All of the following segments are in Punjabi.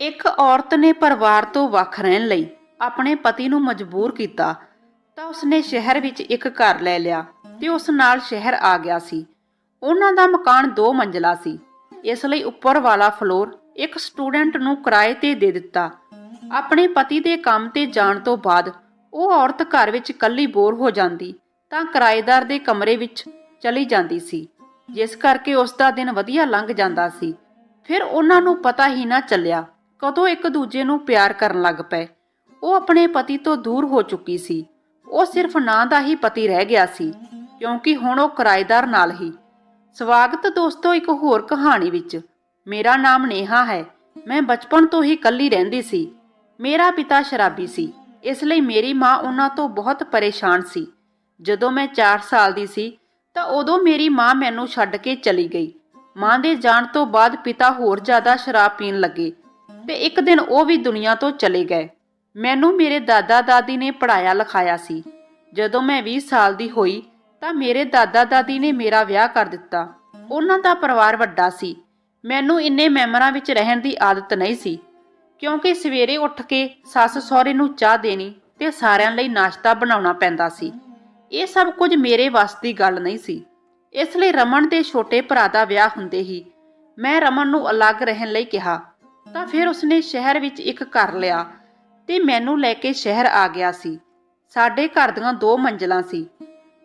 ਇੱਕ ਔਰਤ ਨੇ ਪਰਿਵਾਰ ਤੋਂ ਵੱਖ ਰਹਿਣ ਲਈ ਆਪਣੇ ਪਤੀ ਨੂੰ ਮਜਬੂਰ ਕੀਤਾ, ਤਾਂ ਉਸਨੇ ਸ਼ਹਿਰ ਵਿੱਚ ਇੱਕ ਘਰ ਲੈ ਲਿਆ ਤੇ ਉਸ ਨਾਲ ਸ਼ਹਿਰ ਆ ਗਿਆ ਸੀ। ਉਹਨਾਂ ਦਾ ਮਕਾਨ ਦੋ ਮੰਜ਼ਲਾ ਸੀ। ਇਸ ਲਈ ਉੱਪਰ ਵਾਲਾ ਫਲੋਰ ਇੱਕ ਸਟੂਡੈਂਟ ਨੂੰ ਕਿਰਾਏ ਤੇ ਦੇ ਦਿੱਤਾ। ਆਪਣੇ ਪਤੀ ਦੇ ਕੰਮ ਤੇ ਜਾਣ ਤੋਂ ਬਾਅਦ ਉਹ ਔਰਤ ਘਰ ਵਿੱਚ ਇਕੱਲੀ ਬੋਰ ਹੋ ਜਾਂਦੀ, ਤਾਂ ਕਿਰਾਏਦਾਰ ਦੇ ਕਮਰੇ ਵਿੱਚ ਚਲੀ ਜਾਂਦੀ ਸੀ, ਜਿਸ ਕਰਕੇ ਉਸ ਦਾ ਦਿਨ ਵਧੀਆ ਲੰਘ ਜਾਂਦਾ ਸੀ। ਫਿਰ ਉਹਨਾਂ ਨੂੰ ਪਤਾ ਹੀ ਨਾ ਚੱਲਿਆ ਕਦੋਂ ਇੱਕ ਦੂਜੇ ਨੂੰ ਪਿਆਰ ਕਰਨ ਲੱਗ ਪਏ। ਉਹ ਆਪਣੇ ਪਤੀ ਤੋਂ ਦੂਰ ਹੋ ਚੁੱਕੀ ਸੀ। ਉਹ ਸਿਰਫ ਨਾਂ ਦਾ ਹੀ ਪਤੀ ਰਹਿ ਗਿਆ ਸੀ, ਕਿਉਂਕਿ ਹੁਣ ਉਹ ਕਿਰਾਏਦਾਰ ਨਾਲ ਹੀ। ਸਵਾਗਤ ਦੋਸਤੋ, ਇੱਕ ਹੋਰ ਕਹਾਣੀ ਵਿੱਚ, ਮੇਰਾ ਨਾਮ ਨੇਹਾ ਹੈ। ਮੈਂ ਬਚਪਨ ਤੋਂ ਹੀ ਇਕੱਲੀ ਰਹਿੰਦੀ ਸੀ। ਮੇਰਾ ਪਿਤਾ ਸ਼ਰਾਬੀ ਸੀ। ਇਸ ਲਈ ਮੇਰੀ ਮਾਂ ਉਹਨਾਂ ਤੋਂ ਬਹੁਤ ਪਰੇਸ਼ਾਨ ਸੀ। ਜਦੋਂ ਮੈਂ 4 ਸਾਲ ਦੀ ਸੀ, ਤਾਂ ਉਦੋਂ ਮੇਰੀ ਮਾਂ ਮੈਨੂੰ ਛੱਡ ਕੇ ਚਲੀ ਗਈ। ਮਾਂ ਦੇ ਜਾਣ ਤੋਂ ਬਾਅਦ ਪਿਤਾ ਹੋਰ ਜ਼ਿਆਦਾ ਸ਼ਰਾਬ ਪੀਣ ਲੱਗੇ। ਤੇ ਇੱਕ ਦਿਨ ਉਹ ਵੀ ਦੁਨੀਆ ਤੋਂ ਚਲੇ ਗਏ। ਮੈਨੂੰ ਮੇਰੇ ਦਾਦਾ ਦਾਦੀ ਨੇ ਪੜਾਇਆ ਲਿਖਾਇਆ ਸੀ। ਜਦੋਂ ਮੈਂ 20 ਸਾਲ ਦੀ ਹੋਈ ਤਾਂ ਮੇਰੇ ਦਾਦਾ ਦਾਦੀ ਨੇ ਮੇਰਾ ਵਿਆਹ ਕਰ ਦਿੱਤਾ। ਉਹਨਾਂ ਦਾ ਪਰਿਵਾਰ ਵੱਡਾ ਸੀ। ਮੈਨੂੰ ਇੰਨੇ ਮੈਂਬਰਾਂ ਵਿੱਚ ਰਹਿਣ ਦੀ ਆਦਤ ਨਹੀਂ ਸੀ। ਕਿਉਂਕਿ ਸਵੇਰੇ ਉੱਠ ਕੇ ਸੱਸ ਸਹੁਰੇ ਨੂੰ ਚਾਹ ਦੇਣੀ ਤੇ ਸਾਰਿਆਂ ਲਈ ਨਾਸ਼ਤਾ ਬਣਾਉਣਾ ਪੈਂਦਾ ਸੀ। ਇਹ ਸਭ ਕੁਝ ਮੇਰੇ ਵੱਸ ਦੀ ਗੱਲ ਨਹੀਂ ਸੀ। ਇਸ ਲਈ ਰਮਨ ਦੇ ਛੋਟੇ ਭਰਾ ਦਾ ਵਿਆਹ ਹੁੰਦੇ ਹੀ ਮੈਂ ਰਮਨ ਨੂੰ ਅਲੱਗ ਰਹਿਣ ਲਈ ਕਿਹਾ। ਤਾਂ ਫਿਰ ਉਸਨੇ ਸ਼ਹਿਰ ਵਿੱਚ ਇੱਕ ਘਰ ਲਿਆ ਤੇ ਮੈਨੂੰ ਲੈ ਕੇ ਸ਼ਹਿਰ ਆ ਗਿਆ ਸੀ। ਸਾਡੇ ਘਰ ਦੀਆਂ ਦੋ ਮੰਜ਼ਲਾਂ ਸੀ।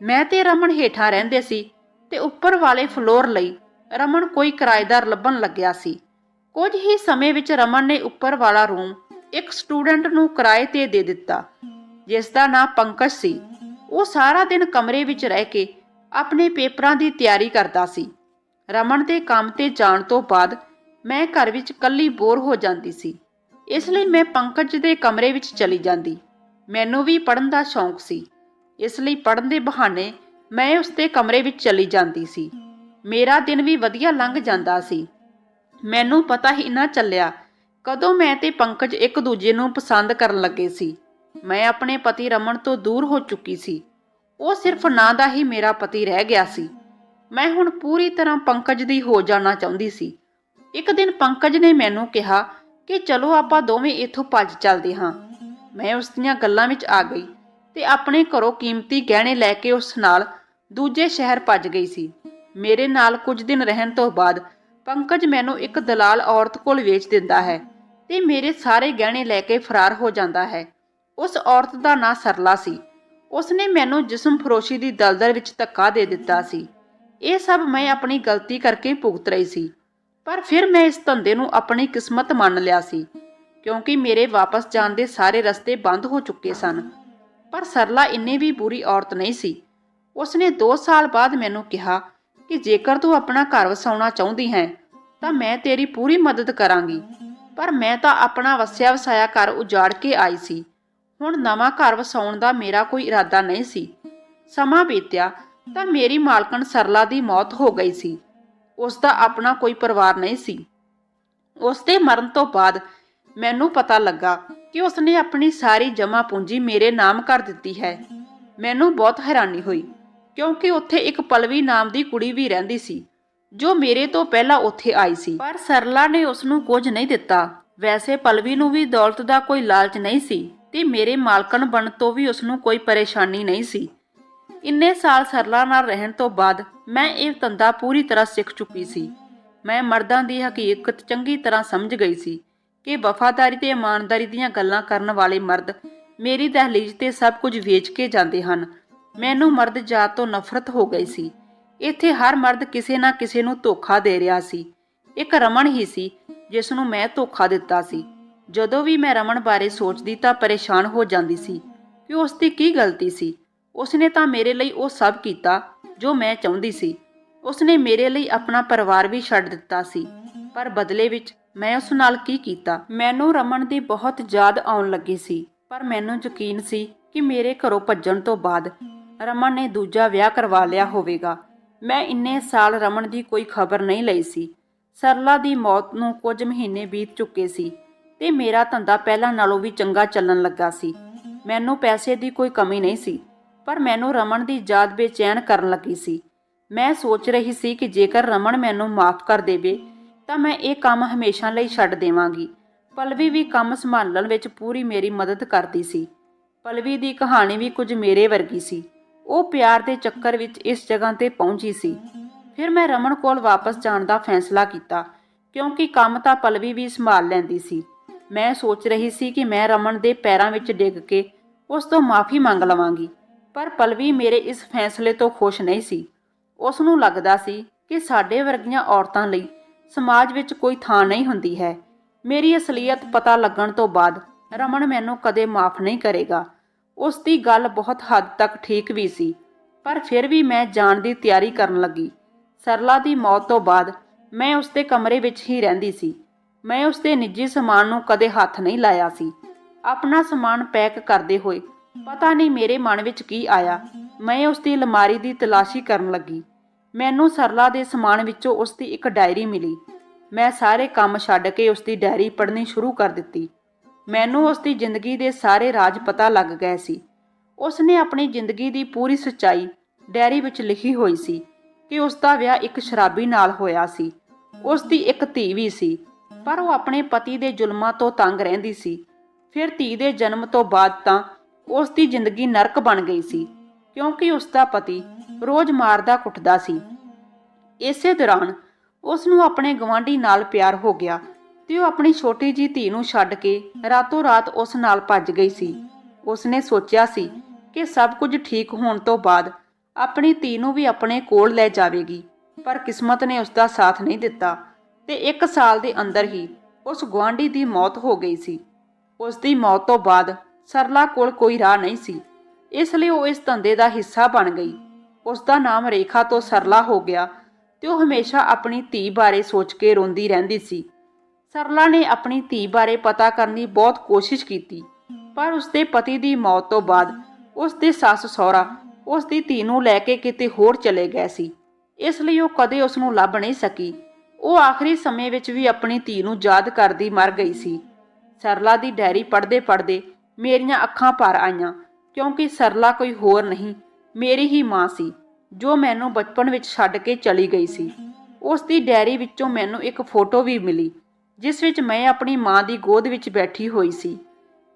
ਮੈਂ ਤੇ ਰਮਨ ਹੇਠਾਂ ਰਹਿੰਦੇ ਸੀ ਤੇ ਉੱਪਰ ਵਾਲੇ ਫਲੋਰ ਲਈ ਰਮਨ ਕੋਈ ਕਿਰਾਏਦਾਰ ਲੱਭਣ ਲੱਗਿਆ ਸੀ। ਕੁਝ ਹੀ ਸਮੇਂ ਵਿੱਚ ਰਮਨ ਨੇ ਉੱਪਰ ਵਾਲਾ ਰੂਮ ਇੱਕ ਸਟੂਡੈਂਟ ਨੂੰ ਕਿਰਾਏ ਤੇ ਦੇ ਦਿੱਤਾ, ਜਿਸ ਦਾ ਨਾਮ ਪੰਕਜ ਸੀ। ਉਹ ਸਾਰਾ ਦਿਨ ਕਮਰੇ ਵਿੱਚ ਰਹਿ ਕੇ ਆਪਣੇ ਪੇਪਰਾਂ ਦੀ ਤਿਆਰੀ ਕਰਦਾ ਸੀ। ਰਮਨ ਦੇ ਕੰਮ ਤੇ ਜਾਣ ਤੋਂ ਬਾਅਦ ਮੈਂ ਘਰ ਵਿੱਚ ਇਕੱਲੀ ਬੋਰ ਹੋ ਜਾਂਦੀ ਸੀ। ਇਸ ਲਈ ਮੈਂ ਪੰਕਜ ਦੇ ਕਮਰੇ ਵਿੱਚ ਚਲੀ ਜਾਂਦੀ। ਮੈਨੂੰ ਵੀ ਪੜਨ ਦਾ ਸ਼ੌਂਕ ਸੀ। ਇਸ ਲਈ ਪੜਨ ਦੇ ਬਹਾਨੇ ਮੈਂ ਉਸ ਦੇ ਕਮਰੇ ਵਿੱਚ ਚਲੀ ਜਾਂਦੀ ਸੀ। ਮੇਰਾ ਦਿਨ ਵੀ ਵਧੀਆ ਲੰਘ ਜਾਂਦਾ ਸੀ। ਮੈਨੂੰ ਪਤਾ ਹੀ ਨਾ ਚੱਲਿਆ ਕਦੋਂ ਮੈਂ ਤੇ ਪੰਕਜ ਇੱਕ ਦੂਜੇ ਨੂੰ ਪਸੰਦ ਕਰਨ ਲੱਗੇ ਸੀ। ਮੈਂ ਆਪਣੇ ਪਤੀ ਰਮਨ ਤੋਂ ਦੂਰ ਹੋ ਚੁੱਕੀ ਸੀ। ਉਹ ਸਿਰਫ ਨਾਂ ਦਾ ਹੀ ਮੇਰਾ ਪਤੀ ਰਹਿ ਗਿਆ ਸੀ। ਮੈਂ ਹੁਣ ਪੂਰੀ ਤਰ੍ਹਾਂ ਪੰਕਜ ਦੀ ਹੋ ਜਾਣਾ ਚਾਹੁੰਦੀ ਸੀ। ਇੱਕ ਦਿਨ ਪੰਕਜ ਨੇ ਮੈਨੂੰ ਕਿਹਾ ਕਿ ਚਲੋ ਆਪਾਂ ਦੋਵੇਂ ਇੱਥੋਂ ਭੱਜ ਚੱਲਦੇ ਹਾਂ। ਮੈਂ ਉਸ ਦੀਆਂ ਗੱਲਾਂ ਵਿੱਚ ਆ ਗਈ ਤੇ ਆਪਣੇ ਘਰੋਂ ਕੀਮਤੀ ਗਹਿਣੇ ਲੈ ਕੇ ਉਸ ਨਾਲ ਦੂਜੇ ਸ਼ਹਿਰ ਭੱਜ ਗਈ ਸੀ। ਮੇਰੇ ਨਾਲ ਕੁਝ ਦਿਨ ਰਹਿਣ ਤੋਂ ਬਾਅਦ ਪੰਕਜ ਮੈਨੂੰ ਇੱਕ ਦਲਾਲ ਔਰਤ ਕੋਲ ਵੇਚ ਦਿੰਦਾ ਹੈ ਤੇ ਮੇਰੇ ਸਾਰੇ ਗਹਿਣੇ ਲੈ ਕੇ ਫਰਾਰ ਹੋ ਜਾਂਦਾ ਹੈ। ਉਸ ਔਰਤ ਦਾ ਨਾਂ ਸਰਲਾ ਸੀ। ਉਸਨੇ ਮੈਨੂੰ ਜਿਸਮ ਫਰੋਸ਼ੀ ਦੀ ਦਲਦਲ ਵਿੱਚ ਧੱਕਾ ਦੇ ਦਿੱਤਾ ਸੀ। ਇਹ ਸਭ ਮੈਂ ਆਪਣੀ ਗਲਤੀ ਕਰਕੇ ਭੁਗਤ ਰਹੀ ਸੀ। ਪਰ ਫਿਰ ਮੈਂ ਇਸ ਧੰਦੇ ਨੂੰ ਆਪਣੀ ਕਿਸਮਤ ਮੰਨ ਲਿਆ ਸੀ, ਕਿਉਂਕਿ ਮੇਰੇ ਵਾਪਸ ਜਾਣ ਦੇ ਸਾਰੇ ਰਸਤੇ ਬੰਦ ਹੋ ਚੁੱਕੇ ਸਨ। ਪਰ ਸਰਲਾ ਇੰਨੀ ਵੀ ਬੁਰੀ ਔਰਤ ਨਹੀਂ ਸੀ। ਉਸਨੇ 2 ਸਾਲ ਬਾਅਦ ਮੈਨੂੰ ਕਿਹਾ ਕਿ ਜੇਕਰ ਤੂੰ ਆਪਣਾ ਘਰ ਵਸਾਉਣਾ ਚਾਹੁੰਦੀ ਹੈ, ਤਾਂ ਮੈਂ ਤੇਰੀ ਪੂਰੀ ਮਦਦ ਕਰਾਂਗੀ। ਪਰ ਮੈਂ ਤਾਂ ਆਪਣਾ ਵਸਿਆ ਵਸਾਇਆ ਘਰ ਉਜਾੜ ਕੇ ਆਈ ਸੀ। ਹੁਣ ਨਵਾਂ ਘਰ ਵਸਾਉਣ ਦਾ ਮੇਰਾ ਕੋਈ ਇਰਾਦਾ ਨਹੀਂ ਸੀ। ਸਮਾਂ ਬੀਤਿਆ ਤਾਂ ਮੇਰੀ ਮਾਲਕਣ ਸਰਲਾ ਦੀ ਮੌਤ ਹੋ ਗਈ ਸੀ। ਉਸ ਦਾ ਆਪਣਾ ਕੋਈ ਪਰਿਵਾਰ ਨਹੀਂ ਸੀ। ਉਸ ਦੇ ਮਰਨ ਤੋਂ ਬਾਅਦ ਮੈਨੂੰ ਪਤਾ ਲੱਗਾ ਕਿ ਉਸਨੇ ਆਪਣੀ ਸਾਰੀ ਜਮ੍ਹਾਂ ਪੂੰਜੀ ਮੇਰੇ ਨਾਮ ਕਰ ਦਿੱਤੀ ਹੈ। ਮੈਨੂੰ ਬਹੁਤ ਹੈਰਾਨੀ ਹੋਈ, ਕਿਉਂਕਿ ਉੱਥੇ ਇੱਕ ਪਲਵੀ ਨਾਮ ਦੀ ਕੁੜੀ ਵੀ ਰਹਿੰਦੀ ਸੀ, ਜੋ ਮੇਰੇ ਤੋਂ ਪਹਿਲਾਂ ਉੱਥੇ ਆਈ ਸੀ। ਪਰ ਸਰਲਾ ਨੇ ਉਸ ਨੂੰ ਕੁਝ ਨਹੀਂ ਦਿੱਤਾ। ਵੈਸੇ ਪਲਵੀ ਨੂੰ ਵੀ ਦੌਲਤ ਦਾ ਕੋਈ ਲਾਲਚ ਨਹੀਂ ਸੀ ਤੇ ਮੇਰੇ ਮਾਲਕਣ ਬਣ ਤੋਂ ਵੀ ਉਸ ਨੂੰ ਕੋਈ ਪਰੇਸ਼ਾਨੀ ਨਹੀਂ ਸੀ। ਇੰਨੇ ਸਾਲ ਸਰਲਾ ਨਾਲ ਰਹਿਣ ਤੋਂ ਬਾਅਦ ਮੈਂ ਇਹ ਧੰਦਾ ਪੂਰੀ ਤਰ੍ਹਾਂ ਸਿੱਖ ਚੁੱਕੀ ਸੀ। ਮੈਂ ਮਰਦਾਂ ਦੀ ਹਕੀਕਤ ਚੰਗੀ ਤਰ੍ਹਾਂ ਸਮਝ ਗਈ ਸੀ ਕਿ ਵਫਾਦਾਰੀ ਤੇ ਇਮਾਨਦਾਰੀ ਦੀਆਂ ਗੱਲਾਂ ਕਰਨ ਵਾਲੇ ਮਰਦ ਮੇਰੀ ਦਹਲੀਜ਼ ਤੇ ਸਭ ਕੁਝ ਵੇਚ ਕੇ ਜਾਂਦੇ ਹਨ। ਮੈਨੂੰ ਮਰਦ ਜਾਤ ਤੋਂ ਨਫ਼ਰਤ ਹੋ ਗਈ ਸੀ। ਇੱਥੇ ਹਰ ਮਰਦ ਕਿਸੇ ਨਾ ਕਿਸੇ ਨੂੰ ਧੋਖਾ ਦੇ ਰਿਹਾ ਸੀ। ਇੱਕ ਰਮਨ ਹੀ ਸੀ ਜਿਸ ਨੂੰ ਮੈਂ ਧੋਖਾ ਦਿੱਤਾ ਸੀ। ਜਦੋਂ ਵੀ ਮੈਂ ਰਮਣ ਬਾਰੇ ਸੋਚਦੀ ਤਾਂ ਪਰੇਸ਼ਾਨ ਹੋ ਜਾਂਦੀ ਸੀ ਕਿ ਉਸ ਦੀ ਕੀ ਗਲਤੀ ਸੀ। ਉਸਨੇ ਤਾਂ ਮੇਰੇ ਲਈ ਉਹ ਸਭ ਕੀਤਾ ਜੋ ਮੈਂ ਚਾਹੁੰਦੀ ਸੀ। ਉਸਨੇ ਮੇਰੇ ਲਈ ਆਪਣਾ ਪਰਿਵਾਰ ਵੀ ਛੱਡ ਦਿੱਤਾ ਸੀ। ਪਰ ਬਦਲੇ ਵਿੱਚ ਮੈਂ ਉਸ ਨਾਲ ਕੀ ਕੀਤਾ? ਮੈਨੂੰ ਰਮਨ ਦੀ ਬਹੁਤ ਯਾਦ ਆਉਣ ਲੱਗੀ ਸੀ। ਪਰ ਮੈਨੂੰ ਯਕੀਨ ਸੀ ਕਿ ਮੇਰੇ ਘਰੋਂ ਭੱਜਣ ਤੋਂ ਬਾਅਦ ਰਮਨ ਨੇ ਦੂਜਾ ਵਿਆਹ ਕਰਵਾ ਲਿਆ ਹੋਵੇਗਾ। ਮੈਂ ਇੰਨੇ ਸਾਲ ਰਮਨ ਦੀ ਕੋਈ ਖਬਰ ਨਹੀਂ ਲਈ ਸੀ। ਸਰਲਾ ਦੀ ਮੌਤ ਨੂੰ ਕੁਝ ਮਹੀਨੇ ਬੀਤ ਚੁੱਕੇ ਸੀ ਤੇ ਮੇਰਾ ਧੰਦਾ ਪਹਿਲਾਂ ਨਾਲੋਂ ਵੀ ਚੰਗਾ ਚੱਲਣ ਲੱਗਾ ਸੀ। ਮੈਨੂੰ ਪੈਸੇ ਦੀ ਕੋਈ ਕਮੀ ਨਹੀਂ ਸੀ। ਪਰ ਮੈਨੂੰ ਰਮਨ ਦੀ ਯਾਦ ਬੇਚੈਨ ਕਰਨ ਲੱਗੀ ਸੀ। ਮੈਂ ਸੋਚ ਰਹੀ ਸੀ ਕਿ ਜੇਕਰ ਰਮਨ ਮੈਨੂੰ ਮਾਫ ਕਰ ਦੇਵੇ, ਤਾਂ ਮੈਂ ਇਹ ਕੰਮ ਹਮੇਸ਼ਾ ਲਈ ਛੱਡ ਦੇਵਾਂਗੀ। ਪਲਵੀ ਵੀ ਕੰਮ ਸੰਭਾਲਣ ਵਿੱਚ ਪੂਰੀ ਮੇਰੀ ਮਦਦ ਕਰਦੀ ਸੀ। ਪਲਵੀ ਦੀ ਕਹਾਣੀ ਵੀ ਕੁਝ ਮੇਰੇ ਵਰਗੀ ਸੀ। ਉਹ ਪਿਆਰ ਦੇ ਚੱਕਰ ਵਿੱਚ ਇਸ ਜਗ੍ਹਾ ਤੇ ਪਹੁੰਚੀ ਸੀ। ਫਿਰ ਮੈਂ ਰਮਨ ਕੋਲ ਵਾਪਸ ਜਾਣ ਦਾ ਫੈਸਲਾ ਕੀਤਾ, ਕਿਉਂਕਿ ਕੰਮ ਤਾਂ ਪਲਵੀ ਵੀ ਸੰਭਾਲ ਲੈਂਦੀ ਸੀ। ਮੈਂ ਸੋਚ ਰਹੀ ਸੀ ਕਿ ਮੈਂ ਰਮਨ ਦੇ ਪੈਰਾਂ ਵਿੱਚ ਡਿੱਗ ਕੇ ਉਸ ਤੋਂ ਮਾਫੀ ਮੰਗ ਲਵਾਂਗੀ। ਪਰ ਪਲਵੀ ਮੇਰੇ ਇਸ ਫੈਸਲੇ ਤੋਂ ਖੁਸ਼ ਨਹੀਂ ਸੀ। ਉਸ ਨੂੰ ਲੱਗਦਾ ਸੀ ਕਿ ਸਾਡੇ ਵਰਗੀਆਂ ਔਰਤਾਂ ਲਈ ਸਮਾਜ ਵਿੱਚ ਕੋਈ ਥਾਂ ਨਹੀਂ ਹੁੰਦੀ ਹੈ। ਮੇਰੀ ਅਸਲੀਅਤ ਪਤਾ ਲੱਗਣ ਤੋਂ ਬਾਅਦ ਰਮਨ ਮੈਨੂੰ ਕਦੇ ਮਾਫ ਨਹੀਂ ਕਰੇਗਾ। ਉਸ ਦੀ ਗੱਲ ਬਹੁਤ ਹੱਦ ਤੱਕ ਠੀਕ ਵੀ ਸੀ, ਪਰ ਫਿਰ ਵੀ ਮੈਂ ਜਾਣ ਦੀ ਤਿਆਰੀ ਕਰਨ ਲੱਗੀ। ਸਰਲਾ ਦੀ ਮੌਤ ਤੋਂ ਬਾਅਦ ਮੈਂ ਉਸਦੇ ਕਮਰੇ ਵਿੱਚ ਹੀ ਰਹਿੰਦੀ ਸੀ। ਮੈਂ ਉਸਦੇ ਨਿੱਜੀ ਸਮਾਨ ਨੂੰ ਕਦੇ ਹੱਥ ਨਹੀਂ ਲਾਇਆ ਸੀ। ਆਪਣਾ ਸਮਾਨ ਪੈਕ ਕਰਦੇ ਹੋਏ ਪਤਾ ਨਹੀਂ ਮੇਰੇ ਮਨ ਵਿੱਚ ਕੀ ਆਇਆ। ਮੈਂ ਉਸ ਦੀ ਅਲਮਾਰੀ ਦੀ ਤਲਾਸ਼ੀ ਕਰਨ ਲੱਗੀ। ਮੈਨੂੰ ਸਰਲਾ ਦੇ ਸਮਾਨ ਵਿੱਚੋਂ ਉਸ ਦੀ ਇੱਕ ਡਾਇਰੀ ਮਿਲੀ। ਮੈਂ ਸਾਰੇ ਕੰਮ ਛੱਡ ਕੇ ਉਸ ਦੀ ਡਾਇਰੀ ਪੜ੍ਹਨੀ ਸ਼ੁਰੂ ਕਰ ਦਿੱਤੀ। ਮੈਨੂੰ ਉਸ ਦੀ ਜ਼ਿੰਦਗੀ ਦੇ ਸਾਰੇ ਰਾਜ ਪਤਾ ਲੱਗ ਗਏ ਸੀ। ਉਸ ਨੇ ਆਪਣੀ ਜ਼ਿੰਦਗੀ ਦੀ ਪੂਰੀ ਸੱਚਾਈ ਡਾਇਰੀ ਵਿੱਚ ਲਿਖੀ ਹੋਈ ਸੀ ਕਿ ਉਸ ਦਾ ਵਿਆਹ ਇੱਕ ਸ਼ਰਾਬੀ ਨਾਲ ਹੋਇਆ ਸੀ। ਉਸ ਦੀ ਇੱਕ ਧੀ ਵੀ ਸੀ, ਪਰ ਉਹ ਆਪਣੇ ਪਤੀ ਦੇ ਜ਼ੁਲਮਾਂ ਤੋਂ ਤੰਗ ਰਹਿੰਦੀ ਸੀ। ਫਿਰ ਧੀ ਦੇ ਜਨਮ ਤੋਂ ਬਾਅਦ ਤਾਂ ਉਸ ਦੀ ਜ਼ਿੰਦਗੀ ਨਰਕ ਬਣ ਗਈ ਸੀ, ਕਿਉਂਕਿ ਉਸ ਦਾ ਪਤੀ ਰੋਜ਼ ਮਾਰਦਾ ਕੁੱਟਦਾ ਸੀ। ਇਸੇ ਦੌਰਾਨ ਉਸ ਨੂੰ ਆਪਣੇ ਗਵਾਂਢੀ ਨਾਲ ਪਿਆਰ ਹੋ ਗਿਆ ਤੇ ਉਹ ਆਪਣੀ ਛੋਟੀ ਜੀ ਧੀ ਨੂੰ ਛੱਡ ਕੇ ਰਾਤੋਂ ਰਾਤ ਉਸ ਨਾਲ ਭੱਜ ਗਈ ਸੀ। ਉਸ ਨੇ ਸੋਚਿਆ ਸੀ ਕਿ ਸਭ ਕੁਝ ਠੀਕ ਹੋਣ ਤੋਂ ਬਾਅਦ ਆਪਣੀ ਧੀ ਨੂੰ ਵੀ ਆਪਣੇ ਕੋਲ ਲੈ ਜਾਵੇਗੀ, ਪਰ ਕਿਸਮਤ ਨੇ ਉਸ ਦਾ ਸਾਥ ਨਹੀਂ ਦਿੱਤਾ ਤੇ 1 ਸਾਲ ਦੇ ਅੰਦਰ ਹੀ ਉਸ ਗੁਆਂਢੀ ਦੀ ਮੌਤ ਹੋ ਗਈ ਸੀ। ਉਸ ਦੀ ਮੌਤ ਤੋਂ ਬਾਅਦ ਸਰਲਾ ਕੋਲ ਕੋਈ ਰਾਹ ਨਹੀਂ ਸੀ। ਇਸ ਲਈ ਉਹ ਇਸ ਧੰਦੇ ਦਾ ਹਿੱਸਾ ਬਣ ਗਈ। ਉਸ ਦਾ ਨਾਮ ਰੇਖਾ ਤੋਂ ਸਰਲਾ ਹੋ ਗਿਆ ਤੇ ਉਹ ਹਮੇਸ਼ਾ ਆਪਣੀ ਧੀ ਬਾਰੇ ਸੋਚ ਕੇ ਰੋਂਦੀ ਰਹਿੰਦੀ ਸੀ। ਸਰਲਾ ਨੇ ਆਪਣੀ ਧੀ ਬਾਰੇ ਪਤਾ ਕਰਨ ਦੀ ਬਹੁਤ ਕੋਸ਼ਿਸ਼ ਕੀਤੀ, ਪਰ ਉਸ ਪਤੀ ਦੀ ਮੌਤ ਤੋਂ ਬਾਅਦ ਉਸ ਸੱਸ ਸਹੁਰਾ ਉਸ ਦੀ ਧੀ ਨੂੰ ਲੈ ਕੇ ਕਿਤੇ ਹੋਰ ਚਲੇ ਗਏ ਸੀ। ਇਸ ਲਈ ਉਹ ਕਦੇ ਉਸ ਨੂੰ ਲੱਭ ਨਹੀਂ ਸਕੀ। ਉਹ ਆਖਰੀ ਸਮੇਂ ਵਿੱਚ ਵੀ ਆਪਣੀ ਧੀ ਨੂੰ ਯਾਦ ਕਰਦੀ ਮਰ ਗਈ ਸੀ। ਸਰਲਾ ਦੀ ਡਾਇਰੀ ਪੜ੍ਹਦੇ ਪੜ੍ਹਦੇ ਮੇਰੀਆਂ ਅੱਖਾਂ ਭਰ ਆਈਆਂ, ਕਿਉਂਕਿ ਸਰਲਾ ਕੋਈ ਹੋਰ ਨਹੀਂ, ਮੇਰੀ ਹੀ ਮਾਂ ਸੀ, ਜੋ ਮੈਨੂੰ ਬਚਪਨ ਵਿੱਚ ਛੱਡ ਕੇ ਚਲੀ ਗਈ ਸੀ। ਉਸ ਦੀ ਡਾਇਰੀ ਵਿੱਚੋਂ ਮੈਨੂੰ ਇੱਕ ਫੋਟੋ ਵੀ ਮਿਲੀ, ਜਿਸ ਵਿੱਚ ਮੈਂ ਆਪਣੀ ਮਾਂ ਦੀ ਗੋਦ ਵਿੱਚ ਬੈਠੀ ਹੋਈ ਸੀ।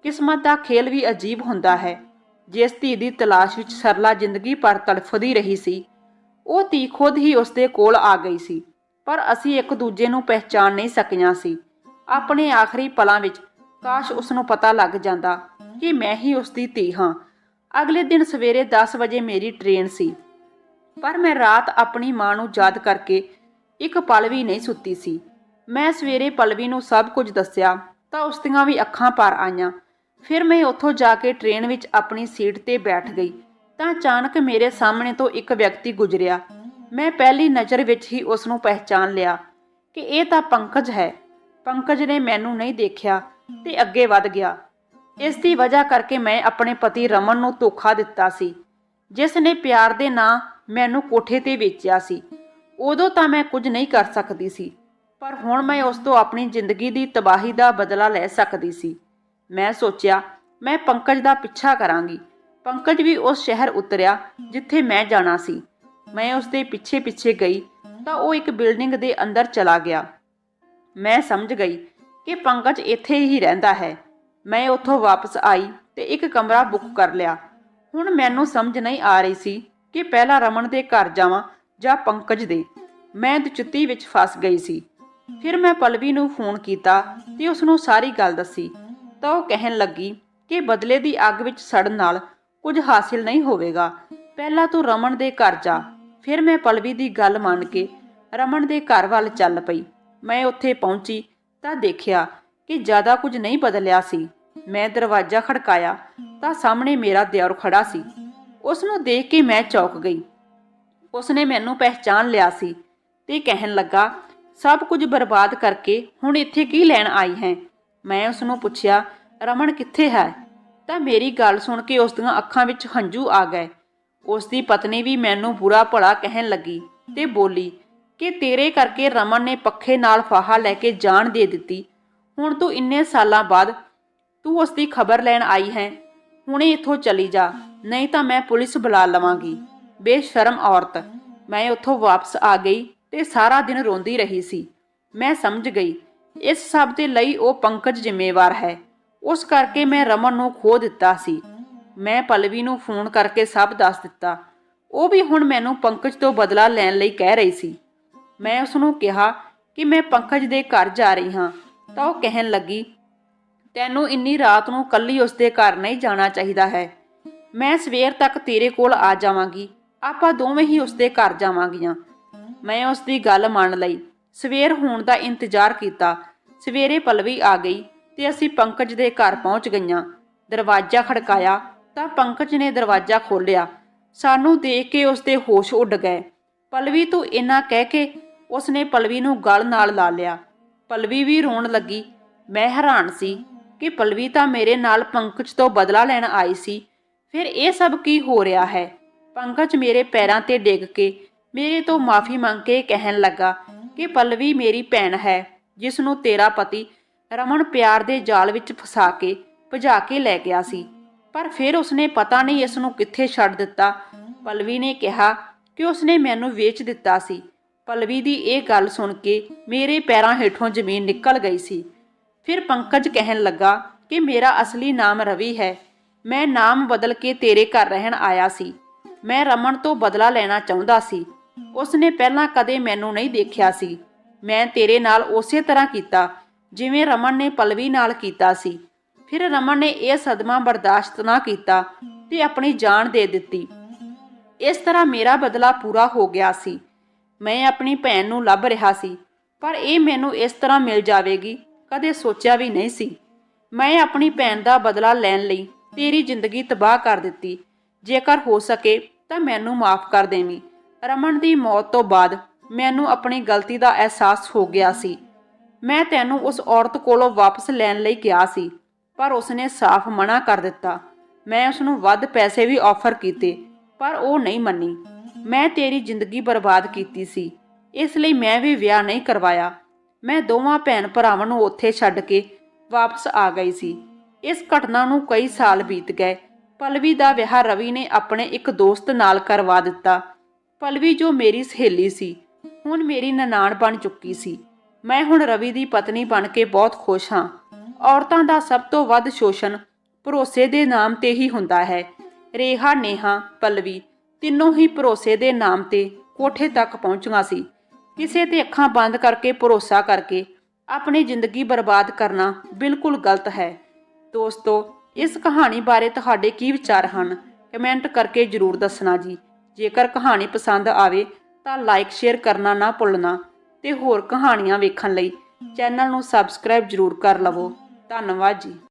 ਕਿਸਮਤ ਦਾ ਖੇਲ ਵੀ ਅਜੀਬ ਹੁੰਦਾ ਹੈ, ਜਿਸ ਧੀ ਦੀ ਤਲਾਸ਼ ਵਿੱਚ ਸਰਲਾ ਜ਼ਿੰਦਗੀ ਭਰ ਤੜਫਦੀ ਰਹੀ ਸੀ। ਉਹ ਧੀ ਖੁਦ ਹੀ ਉਸਦੇ ਕੋਲ ਆ ਗਈ ਸੀ, ਪਰ ਅਸੀਂ ਇੱਕ ਦੂਜੇ ਨੂੰ ਪਹਿਚਾਨ ਨਹੀਂ ਸਕੀਆਂ ਸੀ। ਆਪਣੇ ਆਖਰੀ ਪਲਾਂ ਵਿੱਚ ਕਾਸ਼ ਉਸ ਨੂੰ ਪਤਾ ਲੱਗ ਜਾਂਦਾ ਕਿ ਮੈਂ ਹੀ ਉਸ ਦੀ ਧੀ ਹਾਂ। ਅਗਲੇ ਦਿਨ ਸਵੇਰੇ 10 ਵਜੇ ਮੇਰੀ ਟ੍ਰੇਨ ਸੀ। ਪਰ ਮੈਂ ਰਾਤ ਆਪਣੀ ਮਾਂ ਨੂੰ ਯਾਦ ਕਰਕੇ ਇੱਕ ਪਲ ਵੀ ਨਹੀਂ ਸੁੱਤੀ ਸੀ। ਮੈਂ ਸਵੇਰੇ ਪਲਵੀ ਨੂੰ ਸਭ ਕੁਝ ਦੱਸਿਆ ਤਾਂ ਉਸ ਦੀਆਂ ਵੀ ਅੱਖਾਂ ਭਰ ਆਈਆਂ। ਫਿਰ ਮੈਂ ਉੱਥੋਂ ਜਾ ਕੇ ਟ੍ਰੇਨ ਵਿੱਚ ਆਪਣੀ ਸੀਟ ਤੇ ਬੈਠ ਗਈ ਤਾਂ ਅਚਾਨਕ ਮੇਰੇ ਸਾਹਮਣੇ ਤੋਂ ਇੱਕ ਵਿਅਕਤੀ ਗੁਜ਼ਰਿਆ। ਮੈਂ ਪਹਿਲੀ ਨਜ਼ਰ ਵਿੱਚ ਹੀ ਉਸ ਨੂੰ ਪਹਿਚਾਨ ਲਿਆ ਕਿ ਇਹ ਤਾਂ ਪੰਕਜ ਹੈ। ਪੰਕਜ ਨੇ ਮੈਨੂੰ ਨਹੀਂ ਦੇਖਿਆ। ਤੇ ਅੱਗੇ ਵੱਧ ਗਿਆ। ਇਸ ਦੀ ਵਜ੍ਹਾ ਕਰਕੇ ਮੈਂ ਆਪਣੇ ਪਤੀ ਰਮਨ ਨੂੰ ਧੋਖਾ ਦਿੱਤਾ ਸੀ। ਜਿਸ ਨੇ ਪਿਆਰ ਦੇ ਨਾਂ ਮੈਨੂੰ ਕੋਠੇ ਤੇ ਵੇਚਿਆ ਸੀ। ਉਦੋਂ ਤਾਂ ਮੈਂ ਕੁਝ ਨਹੀਂ ਕਰ ਸਕਦੀ ਸੀ, ਪਰ ਹੁਣ ਮੈਂ ਉਸ ਤੋਂ ਆਪਣੀ ਜ਼ਿੰਦਗੀ ਦੀ ਤਬਾਹੀ ਦਾ ਬਦਲਾ ਲੈ ਸਕਦੀ ਸੀ। ਮੈਂ ਸੋਚਿਆ, ਮੈਂ ਪੰਕਜ ਦਾ ਪਿੱਛਾ ਕਰਾਂਗੀ। ਪੰਕਜ ਵੀ ਉਸ ਸ਼ਹਿਰ ਉਤਰਿਆ ਜਿੱਥੇ ਮੈਂ ਜਾਣਾ ਸੀ। ਮੈਂ ਉਸ ਦੇ ਪਿੱਛੇ ਪਿੱਛੇ ਗਈ ਤਾਂ ਉਹ ਇੱਕ ਬਿਲਡਿੰਗ ਦੇ ਅੰਦਰ ਚਲਾ ਗਿਆ। ਮੈਂ ਸਮਝ ਗਈ ਕਿ ਪੰਕਜ ਇੱਥੇ ਹੀ ਰਹਿੰਦਾ ਹੈ। ਮੈਂ ਉੱਥੋਂ ਵਾਪਸ ਆਈ ਤੇ ਇੱਕ ਕਮਰਾ ਬੁੱਕ ਕਰ ਲਿਆ। ਹੁਣ ਮੈਨੂੰ ਸਮਝ ਨਹੀਂ ਆ ਰਹੀ ਸੀ ਕਿ ਪਹਿਲਾਂ ਰਮਨ ਦੇ ਘਰ ਜਾਵਾਂ ਜਾਂ ਪੰਕਜ ਦੇ। ਮੈਂ ਦੁਚਿੱਤੀ ਵਿੱਚ ਫਸ ਗਈ ਸੀ। ਫਿਰ ਮੈਂ ਪਲਵੀ ਨੂੰ ਫੋਨ ਕੀਤਾ ਤੇ ਉਸ ਨੂੰ ਸਾਰੀ ਗੱਲ ਦੱਸੀ। ਤਾਂ ਉਹ ਕਹਿਣ ਲੱਗੀ ਕਿ ਬਦਲੇ ਦੀ ਅੱਗ ਵਿੱਚ ਸੜਨ ਨਾਲ ਕੁਝ ਹਾਸਿਲ ਨਹੀਂ ਹੋਵੇਗਾ। ਪਹਿਲਾਂ ਤੂੰ ਰਮਨ ਦੇ ਘਰ ਜਾ। ਫਿਰ ਮੈਂ ਪਲਵੀ ਦੀ ਗੱਲ ਮੰਨ ਕੇ ਰਮਨ ਦੇ ਘਰ ਵੱਲ ਚੱਲ ਪਈ। ਮੈਂ ਉੱਥੇ ਪਹੁੰਚੀ ਤਾਂ ਦੇਖਿਆ ਕਿ ਜ਼ਿਆਦਾ ਕੁਝ ਨਹੀਂ ਬਦਲਿਆ ਸੀ। ਮੈਂ ਦਰਵਾਜ਼ਾ ਖੜਕਾਇਆ ਤਾਂ ਸਾਹਮਣੇ ਮੇਰਾ ਦਿਓਰ ਖੜਾ ਸੀ। ਉਸ ਨੂੰ ਦੇਖ ਕੇ ਮੈਂ ਚੌਕ ਗਈ। ਉਸ ਨੇ ਮੈਨੂੰ ਪਹਿਚਾਨ ਲਿਆ ਸੀ ਤੇ ਕਹਿਣ ਲੱਗਾ, ਸਭ ਕੁਝ ਬਰਬਾਦ ਕਰਕੇ ਹੁਣ ਇੱਥੇ ਕੀ ਲੈਣ ਆਈ ਹੈ? ਮੈਂ ਉਸ ਨੂੰ ਪੁੱਛਿਆ, ਰਮਨ ਕਿੱਥੇ ਹੈ? ਤਾਂ ਮੇਰੀ ਗੱਲ ਸੁਣ ਕੇ ਉਸ ਦੀਆਂ ਅੱਖਾਂ ਵਿੱਚ ਹੰਝੂ ਆ ਗਏ। ਉਸ ਦੀ ਪਤਨੀ ਵੀ ਮੈਨੂੰ ਬੁਰਾ ਭਲਾ ਕਹਿਣ ਲੱਗੀ ਤੇ ਬੋਲੀ ਕਿ ਤੇਰੇ ਕਰਕੇ ਰਮਨ ਨੇ ਪੱਖੇ ਨਾਲ ਫਾਹਾ ਲੈ ਕੇ ਜਾਨ ਦੇ ਦਿੱਤੀ। ਹੁਣ ਤੂੰ ਇੰਨੇ ਸਾਲਾਂ ਬਾਅਦ ਤੂੰ ਉਸ ਦੀ ਖਬਰ ਲੈਣ ਆਈ ਹੈ। ਹੁਣੇ ਇੱਥੋਂ ਚਲੀ ਜਾ, ਨਹੀਂ ਤਾਂ ਮੈਂ ਪੁਲਿਸ ਬੁਲਾ ਲਵਾਂਗੀ। ਬੇਸ਼ਰਮ ਔਰਤ, ਮੈਂ ਉੱਥੋਂ ਵਾਪਸ ਆ ਗਈ ਤੇ ਸਾਰਾ ਦਿਨ ਰੋਂਦੀ ਰਹੀ ਸੀ। ਮੈਂ ਸਮਝ ਗਈ, ਇਸ ਸਭ ਦੇ ਲਈ ਉਹ ਪੰਕਜ ਜ਼ਿੰਮੇਵਾਰ ਹੈ। ਉਸ ਕਰਕੇ ਮੈਂ ਰਮਨ ਨੂੰ ਖੋ ਦਿੱਤਾ ਸੀ। ਮੈਂ ਪਲਵੀ ਨੂੰ ਫੋਨ ਕਰਕੇ ਸਭ ਦੱਸ ਦਿੱਤਾ। ਉਹ ਵੀ ਹੁਣ ਮੈਨੂੰ ਪੰਕਜ ਤੋਂ ਬਦਲਾ ਲੈਣ ਲਈ ਕਹਿ ਰਹੀ ਸੀ। ਮੈਂ ਉਸ ਨੂੰ ਕਿਹਾ ਕਿ ਮੈਂ ਪੰਕਜ ਦੇ ਘਰ ਜਾ ਰਹੀ ਹਾਂ। ਤਾਂ ਉਹ ਕਹਿਣ ਲੱਗੀ, ਤੈਨੂੰ ਇੰਨੀ ਰਾਤ ਨੂੰ ਕੱਲੀ ਉਸਦੇ ਘਰ ਨਹੀਂ ਜਾਣਾ ਚਾਹੀਦਾ ਹੈ। ਮੈਂ ਸਵੇਰ ਤੱਕ ਤੇਰੇ ਕੋਲ ਆ ਜਾਵਾਂਗੀ। ਆਪਾਂ ਦੋਵੇਂ ਹੀ ਉਸਦੇ ਘਰ ਜਾਵਾਂਗੀਆਂ। ਮੈਂ ਉਸ ਦੀ ਗੱਲ ਮੰਨ ਲਈ। ਸਵੇਰ ਹੋਣ ਦਾ ਇੰਤਜ਼ਾਰ ਕੀਤਾ। ਸਵੇਰੇ ਪਲਵੀ ਆ ਗਈ ਤੇ ਅਸੀਂ ਪੰਕਜ ਦੇ ਘਰ ਪਹੁੰਚ ਗਈਆਂ। ਦਰਵਾਜ਼ਾ ਖੜਕਾਇਆ ਤਾਂ ਪੰਕਜ ਨੇ ਦਰਵਾਜ਼ਾ ਖੋਲ੍ਹਿਆ। ਸਾਨੂੰ ਦੇਖ ਕੇ ਉਸਦੇ ਹੋਸ਼ ਉੱਡ ਗਏ। ਪਲਵੀ, ਤੂੰ ਇੰਨਾ ਕਹਿ ਕੇ ਉਸਨੇ ਪਲਵੀ ਨੂੰ ਗਲ ਨਾਲ ਲਾ ਲਿਆ। ਪਲਵੀ ਵੀ ਰੋਣ ਲੱਗੀ। ਮੈਂ ਹੈਰਾਨ ਸੀ ਕਿ ਪਲਵੀ ਤਾਂ ਮੇਰੇ ਨਾਲ ਪੰਕਜ ਤੋਂ ਬਦਲਾ ਲੈਣ ਆਈ ਸੀ। ਫਿਰ ਇਹ ਸਭ ਕੀ ਹੋ ਰਿਹਾ ਹੈ? ਪੰਕਜ ਮੇਰੇ ਪੈਰਾਂ ਤੇ ਡਿੱਗ ਕੇ ਮੇਰੇ ਤੋਂ ਮਾਫੀ ਮੰਗ ਕੇ ਕਹਿਣ ਲੱਗਾ ਕਿ ਪਲਵੀ ਮੇਰੀ ਭੈਣ ਹੈ ਜਿਸ ਨੂੰ ਤੇਰਾ ਪਤੀ ਰਮਨ ਪਿਆਰ ਦੇ ਜਾਲ ਵਿੱਚ ਫਸਾ ਕੇ ਭਜਾ ਕੇ ਲੈ ਗਿਆ ਸੀ। ਪਰ ਫਿਰ ਉਸਨੇ ਪਤਾ ਨਹੀਂ ਇਸ ਨੂੰ ਕਿੱਥੇ ਛੱਡ ਦਿੱਤਾ। ਪਲਵੀ ਨੇ ਕਿਹਾ ਕਿ ਉਸਨੇ ਮੈਨੂੰ ਵੇਚ ਦਿੱਤਾ ਸੀ। ਪਲਵੀ ਦੀ ਇਹ ਗੱਲ ਸੁਣ ਕੇ ਮੇਰੇ ਪੈਰਾਂ ਹੇਠੋਂ ਜ਼ਮੀਨ ਨਿਕਲ ਗਈ ਸੀ। ਫਿਰ ਪੰਕਜ ਕਹਿਣ ਲੱਗਾ ਕਿ ਮੇਰਾ ਅਸਲੀ ਨਾਮ ਰਵੀ ਹੈ। ਮੈਂ ਨਾਮ ਬਦਲ ਕੇ ਤੇਰੇ ਘਰ ਰਹਿਣ ਆਇਆ ਸੀ। ਮੈਂ ਰਮਨ ਤੋਂ ਬਦਲਾ ਲੈਣਾ ਚਾਹੁੰਦਾ ਸੀ। ਉਸਨੇ ਪਹਿਲਾਂ ਕਦੇ ਮੈਨੂੰ ਨਹੀਂ ਦੇਖਿਆ ਸੀ। ਮੈਂ ਤੇਰੇ ਨਾਲ ਉਸੇ ਤਰ੍ਹਾਂ ਕੀਤਾ, ਜਿਵੇਂ ਰਮਨ ਨੇ ਪਲਵੀ ਨਾਲ ਕੀਤਾ ਸੀ। ਫਿਰ ਰਮਨ ਨੇ ਇਹ ਸਦਮਾ ਬਰਦਾਸ਼ਤ ਨਾ ਕੀਤਾ ਤੇ ਆਪਣੀ ਜਾਨ ਦੇ ਦਿੱਤੀ। ਇਸ ਤਰ੍ਹਾਂ ਮੇਰਾ ਬਦਲਾ ਪੂਰਾ ਹੋ ਗਿਆ ਸੀ। ਮੈਂ ਆਪਣੀ ਭੈਣ ਨੂੰ ਲੱਭ ਰਿਹਾ ਸੀ, ਪਰ ਇਹ ਮੈਨੂੰ ਇਸ ਤਰ੍ਹਾਂ ਮਿਲ ਜਾਵੇਗੀ, ਕਦੇ ਸੋਚਿਆ ਵੀ ਨਹੀਂ ਸੀ। ਮੈਂ ਆਪਣੀ ਭੈਣ ਦਾ ਬਦਲਾ ਲੈਣ ਲਈ ਤੇਰੀ ਜ਼ਿੰਦਗੀ ਤਬਾਹ ਕਰ ਦਿੱਤੀ। ਜੇਕਰ ਹੋ ਸਕੇ ਤਾਂ ਮੈਨੂੰ ਮਾਫ ਕਰ ਦੇਵੀਂ। ਰਮਨ ਦੀ ਮੌਤ ਤੋਂ ਬਾਅਦ ਮੈਨੂੰ ਆਪਣੀ ਗਲਤੀ ਦਾ ਅਹਿਸਾਸ ਹੋ ਗਿਆ ਸੀ। ਮੈਂ ਤੈਨੂੰ ਉਸ ਔਰਤ ਕੋਲੋਂ ਵਾਪਸ ਲੈਣ ਲਈ ਕਿਹਾ ਸੀ, ਪਰ ਉਸਨੇ ਸਾਫ਼ ਮਨਾ ਕਰ ਦਿੱਤਾ। ਮੈਂ ਉਸ ਨੂੰ ਵੱਧ ਪੈਸੇ ਵੀ ਆਫਰ ਕੀਤੇ, ਪਰ ਉਹ ਨਹੀਂ ਮੰਨੀ। ਮੈਂ ਤੇਰੀ ਜ਼ਿੰਦਗੀ ਬਰਬਾਦ ਕੀਤੀ ਸੀ। ਇਸ ਲਈ ਮੈਂ ਵੀ ਵਿਆਹ ਨਹੀਂ ਕਰਵਾਇਆ। ਮੈਂ ਦੋਵਾਂ ਭੈਣ ਭਰਾਵਾਂ ਨੂੰ ਉੱਥੇ ਛੱਡ ਕੇ ਵਾਪਸ ਆ ਗਈ ਸੀ। ਇਸ ਘਟਨਾ ਨੂੰ ਕਈ ਸਾਲ ਬੀਤ ਗਏ। ਪਲਵੀ ਦਾ ਵਿਆਹ ਰਵੀ ਨੇ ਆਪਣੇ ਇੱਕ ਦੋਸਤ ਨਾਲ ਕਰਵਾ ਦਿੱਤਾ। ਪਲਵੀ ਜੋ ਮੇਰੀ ਸਹੇਲੀ ਸੀ, ਹੁਣ ਮੇਰੀ ਨਨਾਣ ਬਣ ਚੁੱਕੀ ਸੀ। ਮੈਂ ਹੁਣ ਰਵੀ ਦੀ ਪਤਨੀ ਬਣ ਕੇ ਬਹੁਤ ਖੁਸ਼ ਹਾਂ। ਔਰਤਾਂ ਦਾ ਸਭ ਤੋਂ ਵੱਧ ਸ਼ੋਸ਼ਣ ਭਰੋਸੇ ਦੇ ਨਾਮ ਤੇ ਹੀ ਹੁੰਦਾ ਹੈ। ਰੇਹਾ, ਨੇਹਾ, ਪਲਵੀ ਤਿੰਨੋਂ ਹੀ ਭਰੋਸੇ ਦੇ ਨਾਮ ਤੇ ਕੋਠੇ ਤੱਕ ਪਹੁੰਚੀਆਂ ਸੀ। ਕਿਸੇ ਤੇ ਅੱਖਾਂ ਬੰਦ ਕਰਕੇ ਭਰੋਸਾ ਕਰਕੇ ਆਪਣੀ ਜ਼ਿੰਦਗੀ ਬਰਬਾਦ ਕਰਨਾ ਬਿਲਕੁਲ ਗਲਤ ਹੈ। ਦੋਸਤੋ, ਇਸ ਕਹਾਣੀ ਬਾਰੇ ਤੁਹਾਡੇ ਕੀ ਵਿਚਾਰ ਹਨ? ਕਮੈਂਟ ਕਰਕੇ ਜਰੂਰ ਦੱਸਣਾ ਜੀ। ਜੇਕਰ ਕਹਾਣੀ ਪਸੰਦ ਆਵੇ ਤਾਂ ਲਾਈਕ, ਸ਼ੇਅਰ ਕਰਨਾ ਨਾ ਭੁੱਲਣਾ ਤੇ ਹੋਰ ਕਹਾਣੀਆਂ ਵੇਖਣ ਲਈ ਚੈਨਲ ਨੂੰ ਸਬਸਕ੍ਰਾਈਬ ਜਰੂਰ ਕਰ ਲਵੋ। ਧੰਨਵਾਦ ਜੀ।